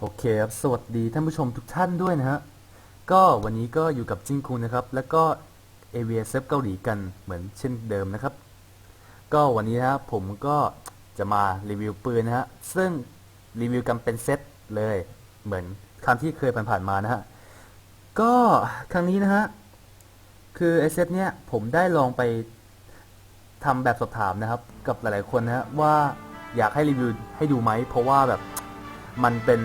โอเคครับ สวัสดีท่านผู้ชมทุกท่านด้วยนะฮะ ก็วันนี้ก็อยู่กับจิงคุงนะครับ แล้วก็ a v s f เกาหลีกันเหมือนเช่นเดิมนะครับ ก็วันนี้นะครับผมก็จะมารีวิวปืนนะฮะ ซึ่งรีวิวกันเป็นเซตเลย เหมือนครั้งที่เคยผ่านๆมานะฮะ ก็ครั้งนี้นะฮะ คือไอเซตเนี้ยผมได้ลองไปทำแบบสอบถามนะครับ กับหลายๆคนนะฮะว่าอยากให้รีวิวให้ดูไหม เพราะว่าแบบมันเป็น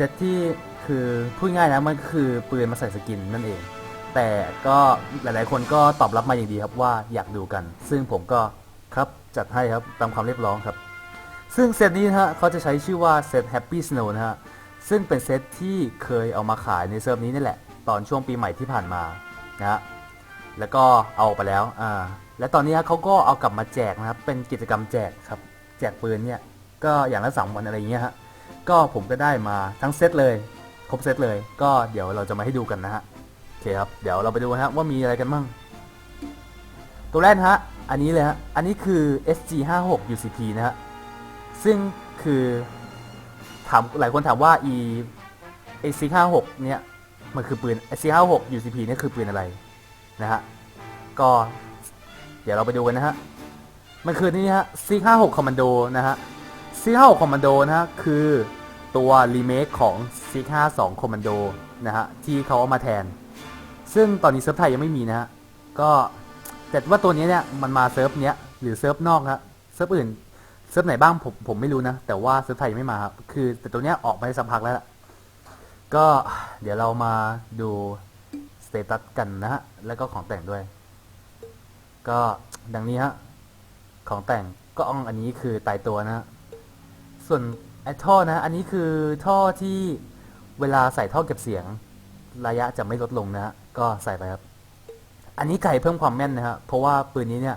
ซตที่คือพูดง่ายนะมันก็คือปืนมาใส่สกินนั่นเอง แต่ก็หลายๆ คนก็ตอบรับมาอย่างดีครับว่าอยากดูกัน ซึ่งผมก็ครับจัดให้ครับตามความเรียกร้องครับ ซึ่งเซตนี้นะฮะเขาจะใช้ชื่อว่าเซต Happy Snow นะฮะซึ่งเป็นเซตที่เคยเอามาขายในเซิร์ฟนี้นี่แหละ ตอนช่วงปีใหม่ที่ผ่านมานะฮะแล้วก็เอาไปแล้วอ่าและตอนนี้เขาก็เอากลับมาแจกนะครับเป็นกิจกรรมแจกครับ แจกปืนเนี่ยก็อย่างละสามวันอะไรอย่างเงี้ยฮะ ก็ผมก็ได้มาทั้งเซตเลย ครบเซตเลย ก็เดี๋ยวเราจะมาให้ดูกันนะฮะโอเคครับ เดี๋ยวเราไปดูนะฮะว่ามีอะไรกันบ้างตัวแรกฮะ อันนี้เลยฮะ อันนี้คือ SG56 UCP นะฮะ ซึ่งคือถามหลายคนถามว่า e SC56 เนี่ยมันคือปืน SC56 UCP เนี่ยคือปืนอะไรนะฮะ ก็เดี๋ยวเราไปดูกันนะฮะ มันคือนี่ฮะ C56 Commando นะฮะ C56 Commando นะฮะคือ ตัวรีเมคของ C52 Commando นะฮะ ที่เขาเอามาแทน ซึ่งตอนนี้เซิร์ฟไทยยังไม่มีนะฮะ ก็แต่ว่าตัวนี้เนี่ย มันมาเซิร์ฟเนี้ย หรือเซิร์ฟนอกฮะเซิร์ฟอื่นเซิร์ฟไหนบ้างผมผมไม่รู้นะ แต่ว่าเซิร์ฟไทยยังไม่มาครับ คือแต่ตัวเนี้ยออกได้สักพักแล้ว ก็เดี๋ยวเรามาดูสเตตัสกันนะฮะ แล้วก็ของแต่งด้วย ก็ดังนี้ฮะ ของแต่งก็อ่องอันนี้คือตายตัวนะฮะ ส่วน ไอ้ท่อนะ อันนี้คือท่อที่เวลาใส่ท่อเก็บเสียง ระยะจะไม่ลดลงนะฮะก็ใส่ไปครับ อันนี้ไก่เพิ่มความแม่นนะฮะเพราะว่าปืนนี้เนี่ย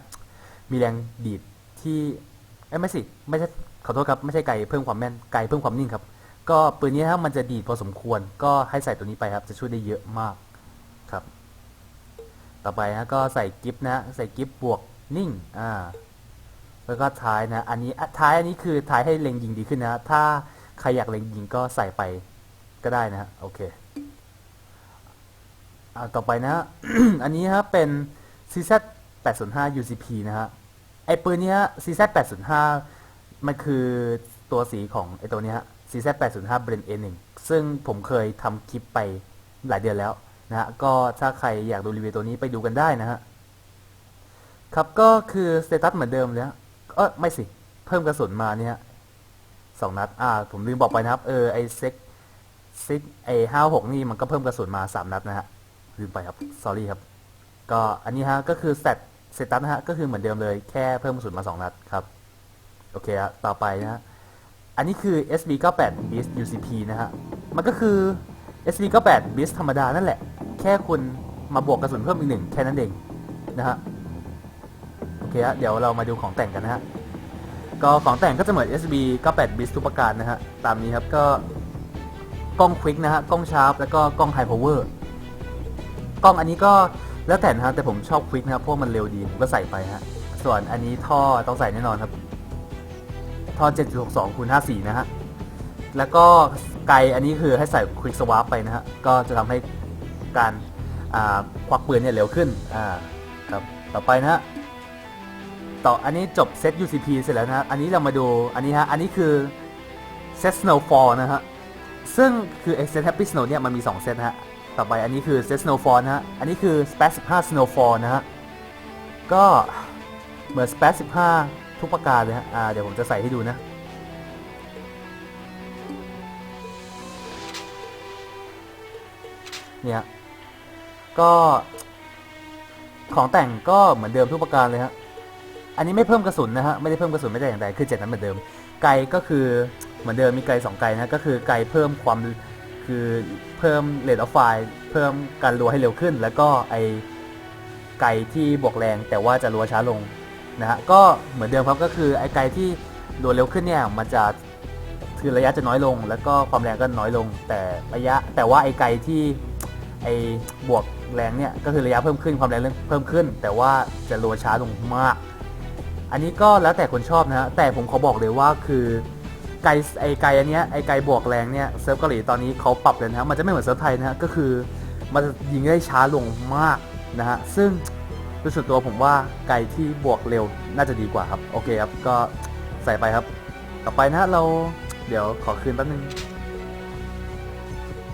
มีแรงดีดที่เอ้ไม่สิไม่ใช่ขอโทษครับไม่ใช่ไก่เพิ่มความแม่นไก่เพิ่มความนิ่งครับ ก็ปืนนี้ถ้ามันจะดีดพอสมควร ก็ให้ใส่ตัวนี้ไปครับจะช่วยได้เยอะมากครับ ต่อไปนะก็ใส่กิฟต์นะใส่กิฟต์บวกนิ่งอ่า แล้วก็ท้ายนะ อันนี้ท้ายอันนี้คือท้ายให้เล็งยิงดีขึ้นนะ ถ้าใครอยากเล็งยิงก็ใส่ไปก็ได้นะโอเคอ่าต่อไปนะ อันนี้ฮะเป็น CZ 805 UCP นะฮะ ไอปืนเนี้ย CZ 805มันคือตัวสีของไอตัวเนี้ยฮะ CZ 805 Blend A1 ซึ่งผมเคยทำคลิปไปหลายเดือนแล้วนะฮะ ก็ถ้าใครอยากดูรีวิวตัวนี้ไปดูกันได้นะฮะ ครับก็คือสเตตัสเหมือนเดิมเลยฮะ เออไม่สิ เพิ่มกระสุนมาเนี่ยสองนัด อ่า ผมลืมบอกไปนะครับ เออ ไอเซ็กซิกไอห้าหกนี่มันก็เพิ่มกระสุนมาสามนัดนะฮะ ลืมไปครับ s อรี่ครับ ก็อันนี้ฮะ ก็คือเซตเซตัสนะฮะ ก็คือเหมือนเดิมเลย แค่เพิ่มกระสุนมาสองนัดครับ โอเคฮะ ต่อไปนะฮะ อันนี้คือ SB 98 Beast UCP นะฮะ มันก็คือ SB 98 Beast ธรรมดานั่นแหละ แค่คุณมาบวกกระสุนเพิ่มอีกหนึ่งแค่นั้นเองนะฮะ เคฮะเดี๋ยวเรามาดูของแต่งกันนะฮะก็ของแต่งก็จะเหมือน SB 98 bit ทุกประการนะฮะตามนี้ครับก็กล้องควิกนะฮะกล้องชาร์ปแล้วก็กล้องไฮพาวเวอร์กล้องอันนี้ก็แล้วแต่นะฮะแต่ผมชอบควิกนะครับเพราะมันเร็วดีผมก็ใส่ไปฮะส่วนอันนี้ท่อต้องใส่แน่นอนครับ ท่อ 7.62คูณ54 นะฮะแล้วก็ไกลอันนี้คือให้ใส่ควิกสวาร์ปไปนะฮะก็จะทำให้การควักปืนเนี่ยเร็วขึ้นอ่าครับต่อไปนะฮะ ต่ออันนี้จบเซต UCP เสร็จแล้วนะอันนี้เรามาดูอันนี้ฮะ อันนี้คือเซต Snowfall นะฮะ ซึ่งคือเซต Happy Snow เนี่ยมันมี 2 เซตฮะ ต่อไปอันนี้คือเซต Snowfall นะฮะ อันนี้คือ Spat 15 Snowfall นะฮะ ก็เหมือน Spat 15 ทุกประการเลยฮะ อ่า เดี๋ยวผมจะใส่ให้ดูนะเนี่ยก็ของแต่งก็เหมือนเดิมทุกประการเลยฮะ อันนี้ไม่เพิ่มกระสุนนะฮะไม่ได้เพิ่มกระสุนไม่ได้อย่างใดคือเจ็ดนั้นเหมือนเดิม ไกลก็คือเหมือนเดิมมีไกลสองไกลนะก็คือไกลเพิ่มความคือเพิ่มเรทออฟไฟเพิ่มการรัวให้เร็วขึ้น แล้วก็ไอไกลที่บวกแรงแต่ว่าจะรัวช้าลงนะฮะก็เหมือนเดิมครับก็คือไอไกลที่รัวเร็วขึ้นเนี่ยมันจะคือระยะจะน้อยลง แล้วก็ความแรงก็น้อยลง แต่ระยะแต่ว่าไอไกลที่ไอบวกแรงเนี่ยก็คือระยะเพิ่มขึ้นความแรงเพิ่มขึ้น แต่ว่าจะรัวช้าลงมาก อันนี้ก็แล้วแต่คนชอบนะฮะแต่ผมขอบอกเลยว่าคือไกไอไกอันเนี้ยไอไกบวกแรงเนี่ยเซิร์ฟเกาหลีตอนนี้เขาปรับเลยนะฮะมันจะไม่เหมือนเซิร์ฟไทยนะฮะก็คือมันจะยิงได้ช้าลงมากนะฮะซึ่งโดยส่วนตัวผมว่าไกที่บวกเร็วน่าจะดีกว่าครับ โอเคครับ ก็ใส่ไปครับ ต่อไปนะฮะเราเดี๋ยวขอคืนแป๊บนึง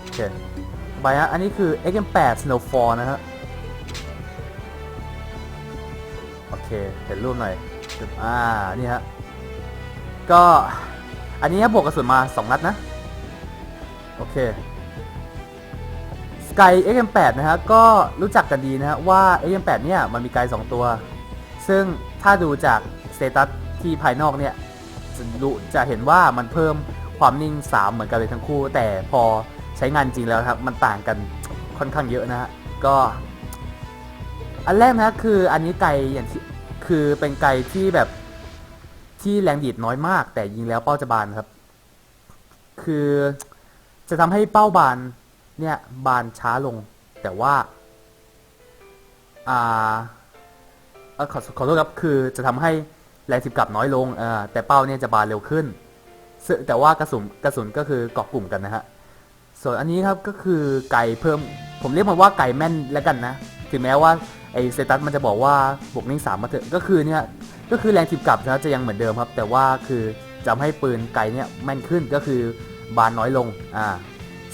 โอเคต่อไปฮะอันนี้คือ XM8 Snowfall นะฮะโอเคเห็นรูปหน่อย อ่า นี่ฮะ ก็อันนี้บวกกระสุนมา 2 นัดนะ โอเค Sky XM8 นะฮะ ก็รู้จักกันดีนะฮะ ว่า XM8 เนี่ย มันมีไกล2ตัว ซึ่งถ้าดูจากสเตตัสที่ภายนอกเนี่ยจะจะเห็นว่ามันเพิ่มความนิ่ง 3 เหมือนกันเลยทั้งคู่ แต่พอใช้งานจริงแล้วครับ มันต่างกันค่อนข้างเยอะนะฮะ ก็ อันแรกนะคืออันนี้ไกลอย่างที่ คือเป็นไกลที่แบบที่แรงดีดน้อยมาก แต่ยิงแล้วเป้าจะบานครับ คือจะทำให้เป้าบานเนี่ยบานช้าลง แต่ว่าอ่าขอขอโทษครับคือจะทำให้แรงสิบกลับน้อยลงเออแต่เป้าเนี่ยจะบานเร็วขึ้น แต่ว่ากระสุนกระสุนก็คือเกาะกลุ่มกันนะฮะส่วนอันนี้ครับก็คือไก่เพิ่ม ผมเรียกมันว่าไก่แม่นแล้วกันนะ ถึงแม้ว่า ไอเซตัสมันจะบอกว่าบวกนิ่งสามมาเถอะก็คือเนี่ยก็คือแรงถีบกลับนะจะยังเหมือนเดิมครับ แต่ว่าคือจะทำให้ปืนไกลเนี่ยแม่นขึ้นก็คือบานน้อยลงอ่า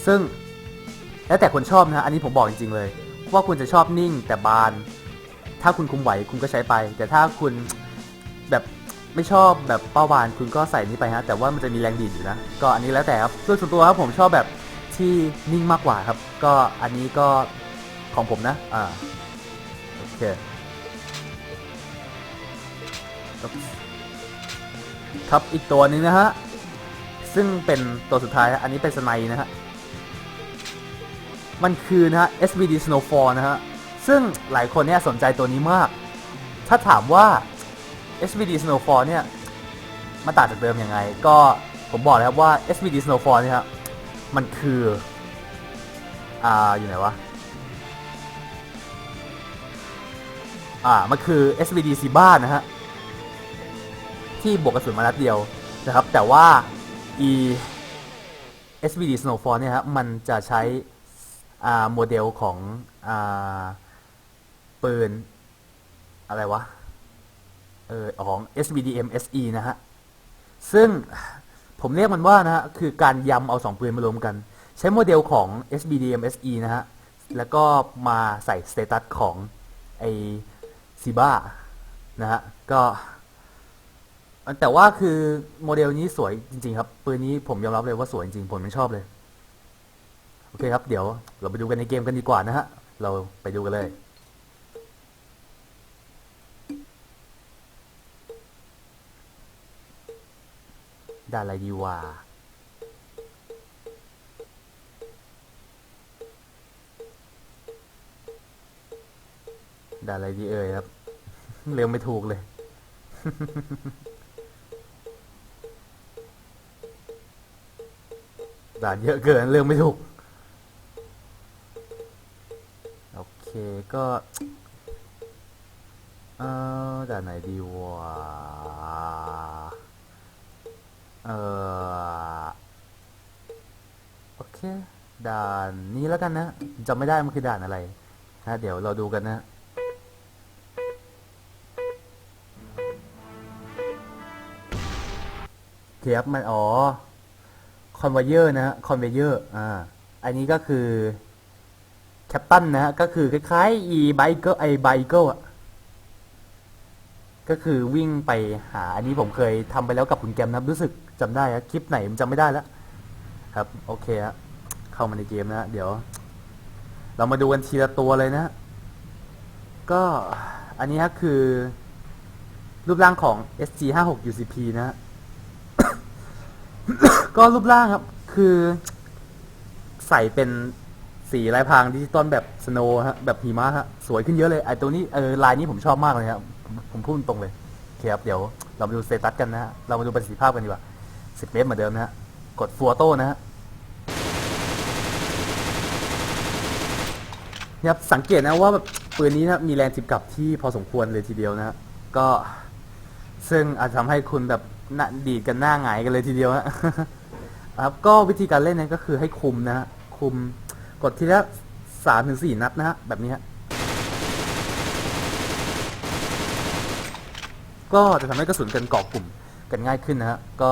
ซึ่งแล้วแต่คนชอบนะอันนี้ผมบอกจริงๆเลย ว่าคุณจะชอบนิ่งแต่บาน ถ้าคุณคุมไหวคุณก็ใช้ไป แต่ถ้าคุณแบบไม่ชอบแบบเป้าบานคุณก็ใส่นี้ไปฮะแต่ว่ามันจะมีแรงดีดอยู่นะก็อันนี้แล้วแต่ครับส่วนส่วนตัวครับผมชอบแบบที่นิ่งมากกว่าครับ ก็อันนี้ก็ของผมนะอ่า เคครับอีกตัวหนึ่งนะฮะ ซึ่งเป็นตัวสุดท้ายอันนี้เป็นสไนนะฮะ มันคือนะฮะ SVD Snowfall นะฮะ ซึ่งหลายคนเนี่ยสนใจตัวนี้มาก ถ้าถามว่า SVD Snowfall เนี่ยมันต่างจากเดิมยังไง ก็ผมบอกเลยครับว่า SVD Snowfall เนี่ยฮะมันคือ อ่า อยู่ไหนวะ อ่า มันคือ SVD s i b a นะฮะ ที่บวกกระสุนมานัดเดียวนะครับ แต่ว่า e SVD Snowfall เนี่ยฮะ มันจะใช้อ่าโมเดลของอ่าปืน อะไรวะ เออของ SVDM SE นะฮะ ซึ่งผมเรียกมันว่านะฮะ คือการยำเอาสองปืนมารวมกัน ใช้โมเดลของ SVDM SE นะฮะ แล้วก็มาใส่สเตตัสของไอ ซิบ้านะฮะก็แต่ว่าคือโมเดลนี้สวยจริง ๆ ครับ ปืนนี้ผมยอมรับเลยว่าสวยจริงๆผมไม่ชอบเลย โอเคครับ เดี๋ยวเราไปดูกันในเกมกันดีกว่านะฮะ เราไปดูกันเลยดานอะไรดีวะ ด่านอะไรดีเอ่ยครับ เร็วไม่ถูกเลย ด่านเยอะเกินเรื่องไม่ถูก โอเคก็ เออด่านไหนดีวะ เออโอเค ด่านนี้แล้วกันนะจำไม่ได้มันคือด่านอะไรนะเดี๋ยวเราดูกันนะ โอเคครับมันอ๋อคอนเวเยอร์นะฮะคอนเวเยอร์อ่าอันนี้ก็คือแคปตันนะฮะก็คือคล้ายๆ e ไบเกิลไอไบเกิลอะก็คือวิ่งไปหา อันนี้ผมเคยทำไปแล้วกับคุณแกมนะรู้สึกจำได้ครับคลิปไหนผมจำไม่ได้แล้วครับ โอเคฮะเข้ามาในเกมนะฮะเดี๋ยว เรามาดูกันทีละตัวเลยนะฮะก็อันนี้ฮะคือ รูปร่างของ SG56 UCP นะฮะ ก็รูปร่างครับ คือ ใส่เป็นสีลายพรางดิจิตอลแบบสโนว์ฮะแบบหิมะฮะสวยขึ้นเยอะเลยไอตัวนี้เออลายนี้ผมชอบมากเลยครับผมพูดตรงเลยโอเคครับเดี๋ยวเรามาดูสเตตัสกันนะฮะเรามาดูประสิทธิภาพกันดีกว่าสิบเมตรเหมือนเดิมนะฮะกดฟัวโต้นะฮะนี่ครับสังเกตนะว่าแบบปืนนี้นะมีแรงจิบกลับที่พอสมควรเลยทีเดียวนะฮะก็ซึ่งอาจทำให้คุณแบบหน้าดีดกันหน้าหงายกันเลยทีเดียวฮะ ครับก็วิธีการเล่นนั้นก็คือให้คุมนะฮะคุมกดทีละสามถึงสี่นัดนะฮะแบบนี้ฮะก็จะทำให้กระสุนกันเกาะกลุ่มกันง่ายขึ้นนะฮะก็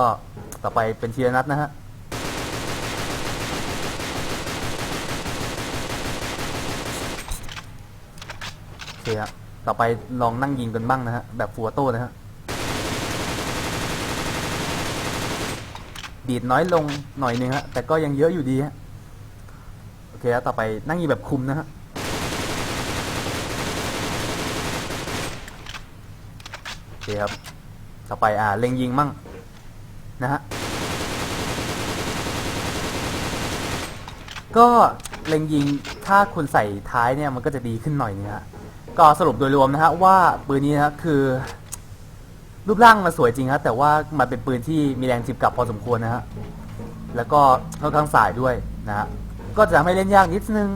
ต่อไปเป็นทีละนัดนะฮะโอเคฮะต่อไปลองนั่งยิงกันบ้างนะฮะแบบฟัวโต้นะฮะ ดีดน้อยลงหน่อยนึงฮะแต่ก็ยังเยอะอยู่ดีฮะโอเคฮะต่อไปนั่งยิงแบบคุมนะฮะโอเคครับต่อไปอ่าเล็งยิงมั่งนะฮะก็เล็งยิงถ้าคุณใส่ท้ายเนี่ยมันก็จะดีขึ้นหน่อยนึงฮะก็สรุปโดยรวมนะฮะว่าปืนนี้นะคือ รูปร่างมันสวยจริงฮะแต่ว่ามันเป็นปืนที่มีแรงจิบกลับพอสมควรนะฮะแล้วก็ค่อนข้างสายด้วยนะฮะก็จะทำให้เล่นยากนิดนึง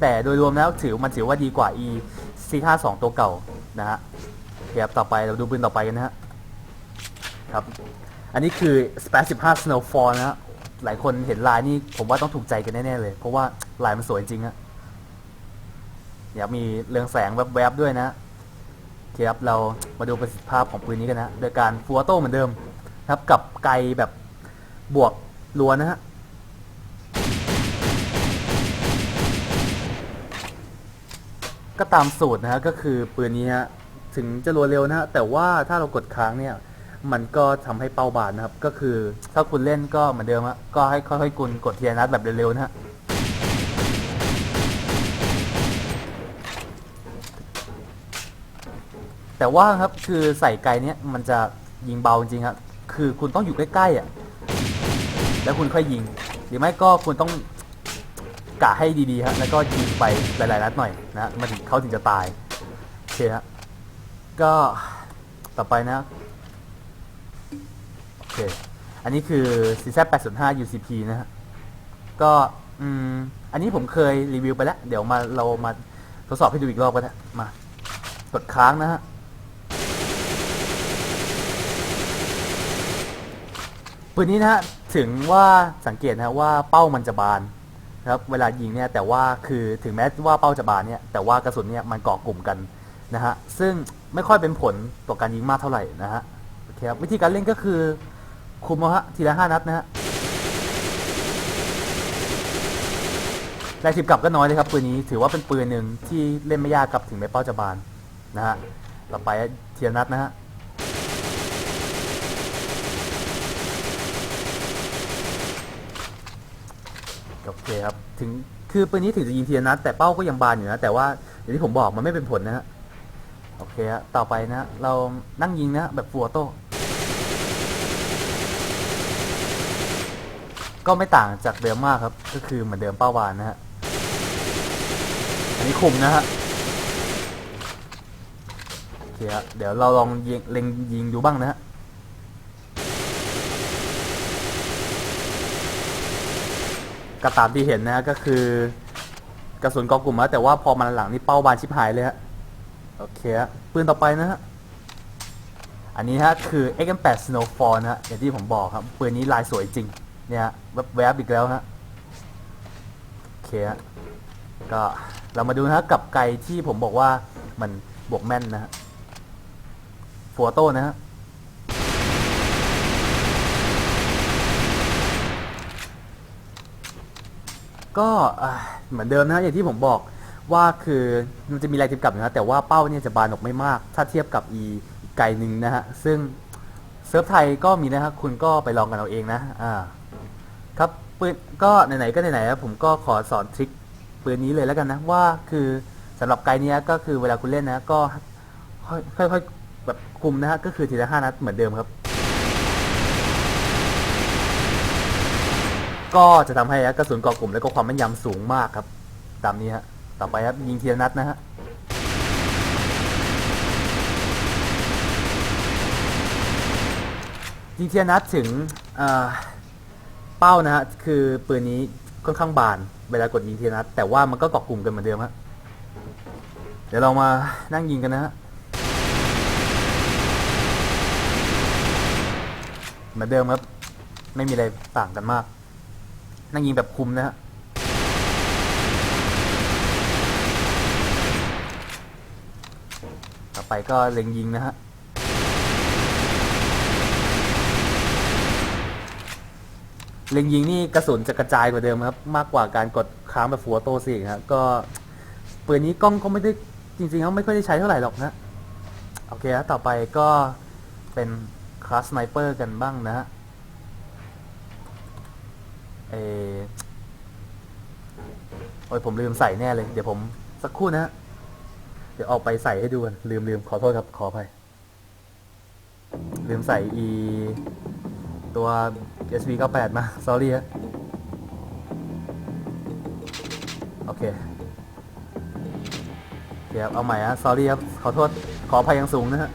แต่โดยรวมแล้วถือมันถือว่าดีกว่า e C52 ตัวเก่านะฮะโอเคครับต่อไปเราดูปืนต่อไปกันนะฮะครับอันนี้คือ Spat 15 Snowfall นะฮะหลายคนเห็นลายนี่ผมว่าต้องถูกใจกันแน่ๆเลย เพราะว่าลายมันสวยจริงฮะเดี๋ยวมีเรืองแสงแวบๆด้วยนะ เคครับเรามาดูประสิทธิภาพของปืนนี้กันนะโดยการฟัวโต้เหมือนเดิมครับกับไกลแบบบวกรัวนะฮะก็ตามสูตรนะฮะก็คือปืนนี้ฮะถึงจะรัวเร็วนะฮะแต่ว่าถ้าเรากดค้างเนี่ย มันก็ทำให้เป้าบานนะครับ ก็คือถ้าคุณเล่นก็เหมือนเดิมฮะก็ให้ค่อยๆกุนกดเทียนัดแบบเร็วๆนะฮะ แต่ว่าครับคือใส่ไกลเนี้ยมันจะยิงเบาจริงครับคือคุณต้องอยู่ใกล้ๆอะแล้วคุณค่อยยิง หรือไม่ก็คุณต้องกะให้ดีๆฮะแล้วก็ยิงไปหลายๆนัดหน่อยนะมันถึงเขาถึงจะตายโอเคฮะก็ต่อไปนะโอเคอันนี้คือ CZ 805 UCP นะฮะก็อืมอันนี้ผมเคยรีวิวไปแล้ว เดี๋ยวมาเรามาทดสอบให้ดูอีกรอบก็ได้มากดค้างนะฮะ ปืนนี้นะฮะถึงว่าสังเกตนะฮะว่าเป้ามันจะบานนะครับเวลายิงเนี่ยแต่ว่าคือถึงแม้ว่าเป้าจะบานเนี่ยแต่ว่ากระสุนเนี่ยมันเกาะกลุ่มกันนะฮะซึ่งไม่ค่อยเป็นผลต่อการยิงมากเท่าไหร่นะฮะโอเคครับวิธีการเล่นก็คือคุมเอาฮะทีละห้านัดนะฮะแรงสิบกลับก็น้อยเลยครับปืนนี้ถือว่าเป็นปืนหนึ่งที่เล่นไม่ยากกับถึงแม้เป้าจะบานนะฮะต่อไปเทียนัดนะฮะ โอเคครับ ถึงคือปืนนี้ถึงจะยิงเทียนัด แต่เป้าก็ยังบานอยู่นะ แต่ว่าอย่างที่ผมบอกมันไม่เป็นผลนะฮะโอเคฮะต่อไปนะ เรานั่งยิงนะ แบบฟัวโต้ก็ไม่ต่างจากเดิมมากครับ ก็คือเหมือนเดิมเป้าบานนะฮะอันนี้คุมนะฮะโอเคฮะเดี๋ยวเราลองยิงเล็งยิงดูบ้างนะฮะ ก็ตามที่เห็นนะก็คือกระสุนกองกลุ่มนะแต่ว่าพอมันหลังนี่เป้าบานชิบหายเลยฮะโอเคฮะปืนต่อไปนะฮะอันนี้ฮะคือ XM8 Snowfall นะฮะอย่างที่ผมบอกครับปืนนี้ลายสวยจริงเนี่ยแวบๆอีกแล้วฮะโอเคฮะก็เรามาดูนะฮะกับไกที่ผมบอกว่ามันบวกแม่นนะฮะฟัวโต้นะฮะ ก็เหมือนเดิมนะฮะอย่างที่ผมบอกว่าคือมันจะมีแรงทิบกลับนะแต่ว่าเป้าเนี่ยจะบานออกไม่มาก ถ้าเทียบกับอีอีกไกหนึ่งนะฮะซึ่งเซิร์ฟไทยก็มีนะฮะคุณก็ไปลองกันเอาเองนะอ่าครับปืนก็ไหนๆก็ไหนๆครับผมก็ขอสอนทริคปืนนี้เลยแล้วกันนะว่าคือสำหรับไกด์เนี้ยก็คือเวลาคุณเล่นนะก็ค่อยๆแบบคุมนะฮะก็คือทีละห้านัดเหมือนเดิมครับ ก็จะทำให้กระสุนเกาะกลุ่มแล้วก็ความแม่นยำสูงมากครับ ตามนี้ฮะ ต่อไปครับยิงทีละนัดนะฮะยิงทีละนัดถึงเป้านะฮะคือปืนนี้ค่อนข้างบานเวลากดยิงทีละนัดแต่ว่ามันก็เกาะกลุ่มกันเหมือนเดิมฮะเดี๋ยวเรามานั่งยิงกันนะฮะเหมือนเดิมครับ ไม่มีอะไรต่างกันมาก นั่งยิงแบบคุมนะฮะต่อไปก็เล็งยิงนะฮะเล็งยิงนี่กระสุนจะกระจายกว่าเดิมครับ มากกว่าการกดค้างแบบฟัวโตสิครับก็ปืนนี้กล้องก็ไม่ได้จริงๆเขาไม่ค่อยได้ใช้เท่าไหร่หรอกนะโอเคฮะต่อไปก็เป็นคลาสไนเปอร์กันบ้างนะฮะ เออโอ้ยผมลืมใส่แน่เลย เดี๋ยวผมสักครู่นะฮะเดี๋ยวออกไปใส่ให้ดูกันลืมลืมขอโทษครับขออภัยลืมใส่ e ตัว SV 98มา sorry ฮะโอเคเดี๋ยวเอาใหม่ฮะ sorry ครับ ขอโทษ ขออภัยอยังสูงนะฮะ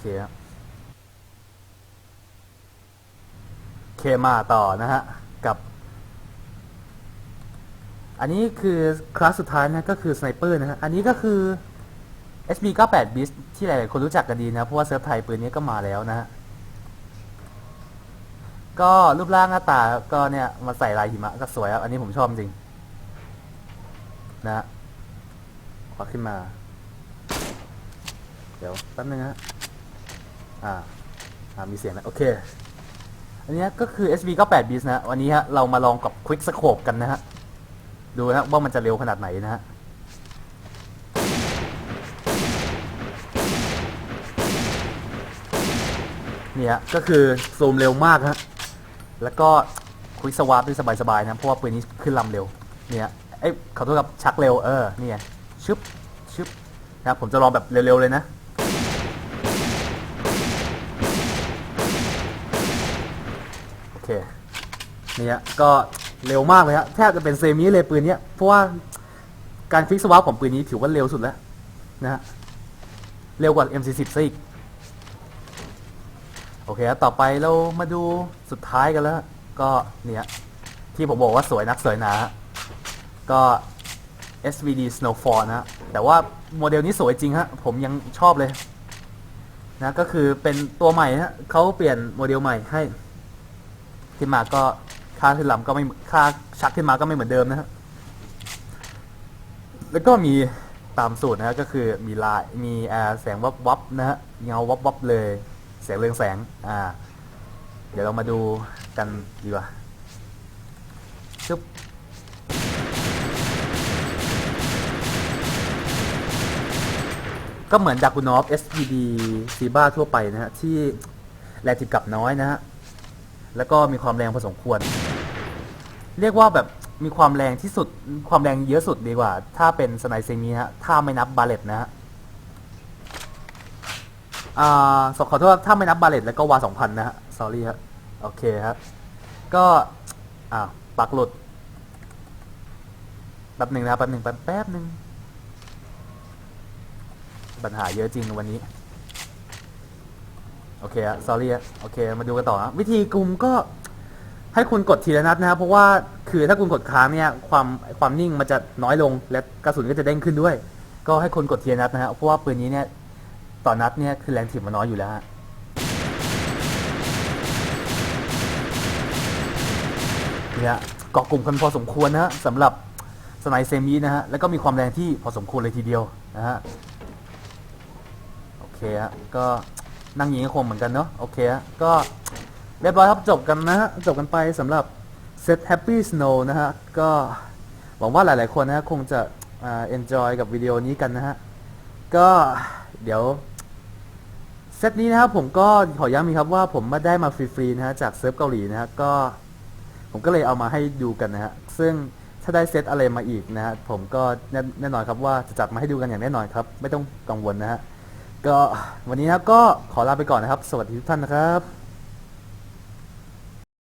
เคเคมาต่อนะฮะ กับ อันนี้คือคลาสสุดท้ายนะก็คือสไนเปอร์นะฮะ อันนี้ก็คือ SB 98 b i s ที่หลาย ๆ คนรู้จักกันดีนะ เพราะว่าเซิร์ฟไทยปืนนี้ก็มาแล้วนะฮะ ก็รูปร่างหน้าตาก็เนี่ย มาใส่ลายหิมะก็สวยครับอันนี้ผมชอบจริง นะขอขึ้นมา เดี๋ยวแป๊บนึงฮะ อ่าอ่ามีเสียงนะโอเค อันนี้ก็คือ SB 98 b i s นะฮะวันนี้ฮะเรามาลองกับ Quick Scope กันนะฮะ ดูนะว่ามันจะเร็วขนาดไหนนะฮะเนี่ยก็คือซูมเร็วมากฮะ แล้วก็ควิกสวาร์ปด้วยสบายๆนะ เพราะว่าปืนนี้ขึ้นลำเร็ว เนี่ยเอ้ยขอโทษครับชักเร็ว เออ เนี่ยชึบชึบนะครับผมจะลองแบบเร็วๆเลยนะ โอ เคเนี่ยก็เร็วมากเลยฮะแทบจะเป็นเซมิเลยปืนเนี้ยเพราะว่าการฟิกสวาปของปืนนี้ถือว่าเร็วสุดแล้วนะฮะเร็วกว่า MC10 ซะอีกโอเคต่อไปเรามาดูสุดท้ายกันแล้ว ก็เนี่ยที่ผมบอกว่าสวยนักสวยหนาก็ SVD Snowfall นะแต่ว่าโมเดลนี้สวยจริงฮะผมยังชอบเลยนะก็คือเป็นตัวใหม่ฮะเขาเปลี่ยนโมเดลใหม่ให้ ขึ้นมาก็ค่าขึ้นลำก็ไม่ค่าชักขึ้นมาก็ไม่เหมือนเดิมนะฮะแล้วก็มีตามสูตรนะฮะก็คือมีลายมีแสงวับวับๆนะฮะเงาวับวับๆเลยแสงเรืองแสงอ่า เดี๋ยวเรามาดูกันดีกว่าชึบก็เหมือนดากูนอฟ SPD ซีบ้าทั่วไปนะฮะที่แรงติดกลับน้อยนะฮะ แล้วก็มีความแรงพอสมควร เรียกว่าแบบมีความแรงที่สุดความแรงเยอะสุดดีกว่า ถ้าเป็นสไนเซมีฮะถ้าไม่นับบาเลตนะฮะอ่าสขอโทษถ้าไม่นับบาเลตแล้วก็วาสองพันนะฮะ s อรี่ครับโอเคครับก็อ่าปักหลุดแป๊บหนึ่งนะแป๊บหนึ่งแป๊บแป๊บหนึ่งปัญหาเยอะจริงวันนี้ โอเคอะ sorry อะโอเค มาดูกันต่อนะวิธีกลุ่มก็ให้คุณกดทีละนัดนะครับ เพราะว่าคือถ้าคุณกดค้างเนี่ยความความนิ่งมันจะน้อยลงและกระสุนก็จะเด้งขึ้นด้วย ก็ให้คุณกดทีละนัดนะฮะเพราะว่าปืนนี้เนี่ยต่อนัดเนี่ยคือแรงถีบมันน้อยอยู่แล้วฮะเนี่ยเกาะกลุ่มกันพอสมควรนะฮะสำหรับสไนเซมินะฮะแล้วก็มีความแรงที่พอสมควรเลยทีเดียวนะฮะโอเคฮะก็ นั่งยิงก็คงเหมือนกันเนาะโอเคฮะก็เรียบร้อยครับจบกันนะฮะจบกันไปสำหรับ Set Happy Snow นะฮะก็หวังว่าหลาย ๆ คนนะฮะคงจะอ่า enjoy กับวิดีโอนี้กันนะฮะก็เดี๋ยวเซตนี้นะครับผมก็ขอย้ำอีกครับว่าผมมาได้มาฟรี ๆ นะฮะจากเซิร์ฟเกาหลีนะฮะก็ผมก็เลยเอามาให้ดูกันนะฮะซึ่งถ้าได้เซตอะไรมาอีกนะฮะผมก็แน่แน่นอนครับว่าจะจัดมาให้ดูกันอย่างแน่นอนครับ ไม่ต้องกังวลนะฮะ ก็วันนี้นะครับก็ขอลาไปก่อนนะครับ สวัสดีทุกท่านนะครับ